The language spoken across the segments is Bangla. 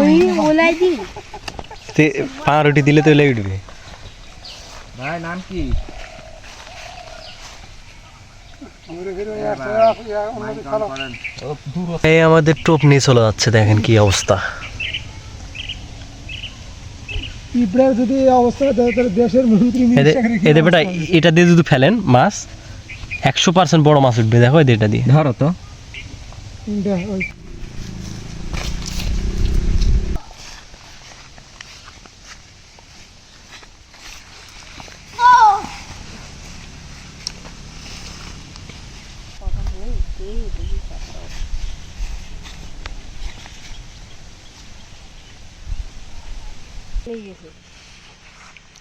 ওই ওলাই দি। তে পাউরুটি দিলে তো লেগে উঠবে। ভাই নাম কি? এই আমাদের টোপ নিয়ে চলে যাচ্ছে দেখেন কি অবস্থা। পিঁপড়ার যদি অবস্থা দেশের মন্ত্রী এদের এদের বেটা এটা দিয়ে যদি ফেলেন মাছ একশো পার্সেন্ট বড় মাছ উঠবে দেখো এদের এটা দিয়ে। ধরো তো।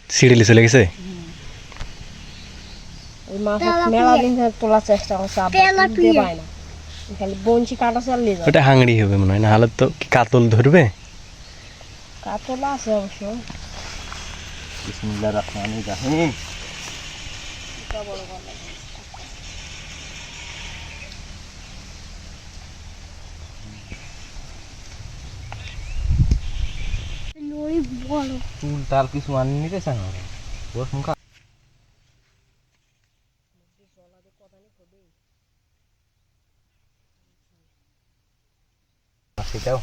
সিঁড়িলে চলে গেছে ওই মাছ মেলা দিন ধরে তোলার চেষ্টা করছে পায়। না। খালি বঞ্চি কাটা চালিয়ে যায় ওটা হাংড়ি হবে মনে হয় না হলে তো কি কাতল ধরবে? কাতলা আছে অবশ্য। রহিম। নড়ি বড় চুল টাল কিছু আনি নিতে চান বস মুখা। সেটাও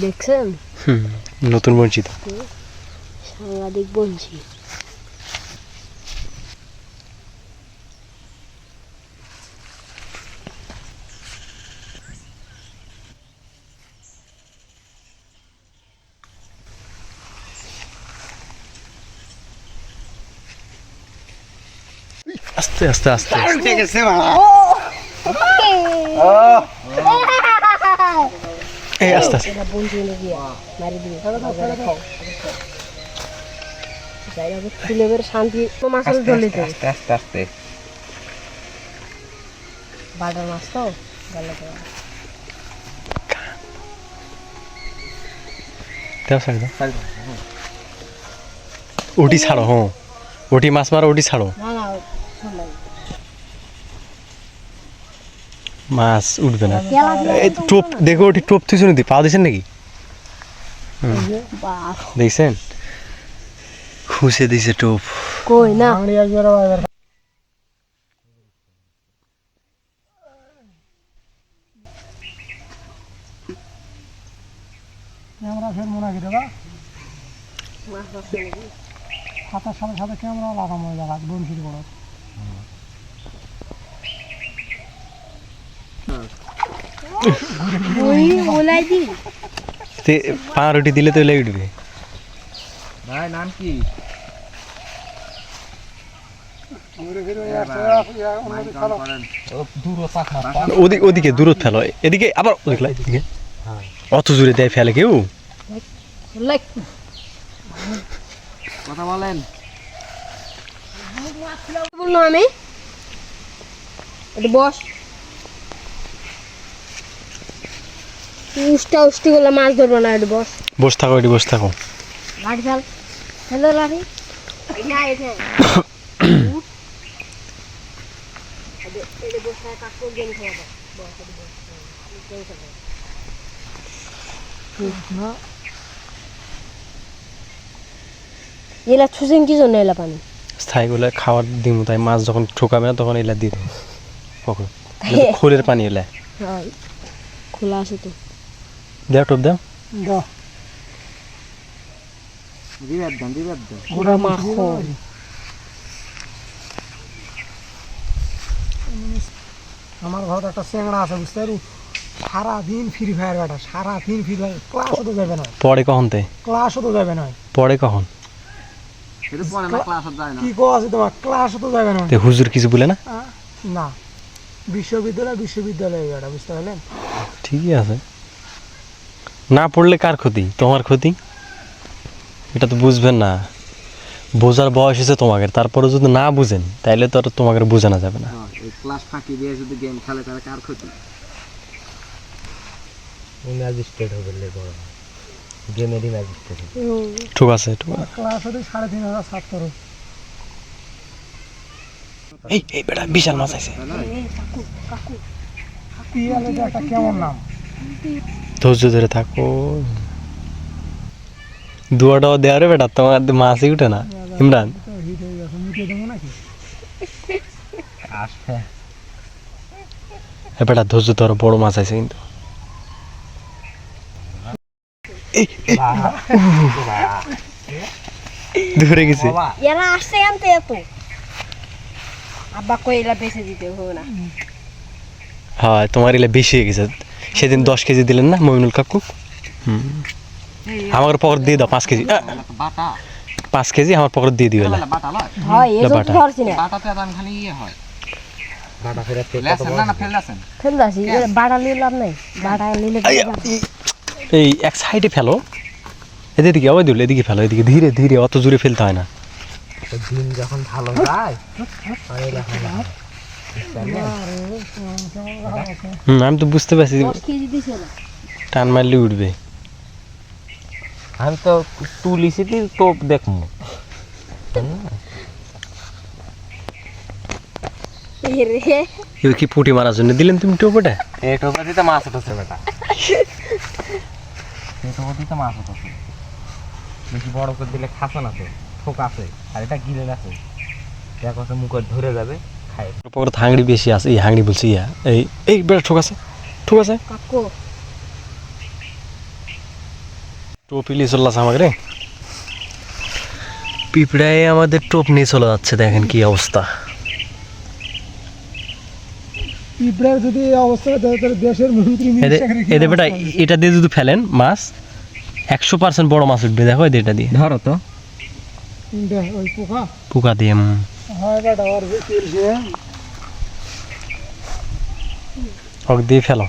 দেখছেন? হুম নতুন বঞ্চিত। সাংঘাতিক বঞ্চি আস্তে আস্তে আস্তে। এই আস্তে আস্তে। শান্তি মাছের জলে তো আস্তে আস্তে আস্তে বাটার মাছ তো? গেলে তো দাও ছাড় দাও। ওটি ছাড়ো হ্যাঁ। ওটি মাছ মারো ওটি ছাড়ো। না না মাছ উঠবে না। এই টোপ দেখো ওটি টোপ থুইছো নাকি? পা দিয়েছেন নাকি? দেখছেন? খুশে দিছে টোপ। কই না? ক্যামেরা ফের মনে কি দেবা হাতার সাথে সাথে ক্যামেরা লাগানো জায়গা বনশির বড়। ওই ওলাই দি তে পাউরুটি দিলে তো লেগে উঠবে। ভাই নাম কি? ও দূর চাকমা ওদিকে ওদিকে দূরত ফেলো। এদিকে আবার ওদিকে এদিকে। অত জোরে দেয় ফেলে কেউ। কথা বলেন। বলল আমি? বস। উষ্টা উষ্টি করলে মাছ ধরবো না এটা বস। বসে থাকো এটি বসে থাকো। লাঠি ফেল ফেলো লাঠি না এটা এলা ছুসেন কি জন্য এলা পানি? স্থায়ীগুলো খাওয়ার দিন তাই মাছ যখন ঠোকাবে না তখন এলা দিয়ে দেবো কখন খোলের পানি এলা। হ্যাঁ খোলা আছে তো। দেও টোপ দেও। আমার ঘরে একটা চেংড়া আছে বুঝতে পারি সারাদিন ফ্রি ফায়ার বেটা সারাদিন ফ্রি ফায়ার ক্লাসও তো যাবে না। পরে কখন তে? ক্লাসও তো যাবে না। পরে কখন এটা পরে না ক্লাসত যায় না কি কো আছে তোমার? ক্লাসও তো যাবে না। হুজুর কিছু বলে না? না। বিশ্ববিদ্যালয় বিশ্ববিদ্যালয় বেটা বুঝতে পারলেন? ঠিকই আছে। না পড়লে কার ক্ষতি? তোমার ক্ষতি? এটা তো বুঝবেন না। বোঝার বয়স হয়েছে তোমাকে তারপরে যদি না বুঝেন তাইলে তো আর তোমাকে বোঝানো যাবে না। হ্যাঁ, এই ক্লাস ফাঁকি দিয়ে যদি গেম খেলে তাহলে কার ক্ষতি? ম্যাজিস্ট্রেট হবে বড় গেমেরই ম্যাজিস্ট্রেট ঠিক আছে ঠিক আছে। ক্লাস হতে সাড়ে তিন হাজার ছাত্র এই এই বেটা বিশাল মাছ আছে। একটা কেমন নাম? ধৈর্য ধরে থাকো। দুয়াটাও দেওয়া রে বেটা তোমার মাছই উঠে না। ইমরান। বেটা ধৈর্য ধরো বড় মাছ আছে কিন্তু। ধরে গেছে। এরা আসছে আনতে এত আব্বা কই এলা বেঁচে দিতে না। হ্যাঁ তোমার এলে বেশি হয়ে গেছে। সেদিন দশ কেজি দিলেন না মমিনুল কাকু? আমার পকর দিয়ে দাও পাঁচ কেজি। পাঁচ কেজি আমার পকর দিয়ে দিও এলা। বাটা হয় বাটা। না। খালি ইয়ে হয়। বাটা ফেরাত না বাড়া নিয়ে লাভ নাই। বাড়া নিলে এই এক সাইডে ফেলো। এদিকে ওই দিল এদিকে ফেলো এদিকে ধীরে ধীরে অত জোরে ফেলতে হয় না। দিন যখন ভালো যায় হুম আমি তো বুঝতে পারছি টান মারলে উঠবে। আমি তো তুলিছি টোপ এই কি পুঁটি মারার জন্য দিলেন তুমি টোপটা? এই টোপে দিতে মাছ উঠছে বেটা। এই টোপে দিতে মাছ উঠছে বেশি বড় করে দিলে খাসা না তো ঠোক আছে আর এটা গিলে আছে দেখো তো মুখ ধরে যাবে খাই পকর হাঁগড়ি বেশি আছে এই হাঁগড়ি বলছি ইয়া এই এই বেটা ঠোক আছে ঠোক আছে। কাকু। টোপ নিয়ে চলে যাচ্ছে আমাকে রে। পিঁপড়ায় আমাদের টোপ নিয়ে চলে যাচ্ছে দেখেন কি অবস্থা। পিঁপড়ার যদি অবস্থা হয় তাহলে দেশের মন্ত্রী এদের বেটা এটা দিয়ে যদি ফেলেন মাছ একশো পার্সেন্ট বড় মাছ উঠবে দেখো এটা দিয়ে। ধরো তো। পোকা। পোকা দিয়ে উম। হয় দিয়ে ফেলো।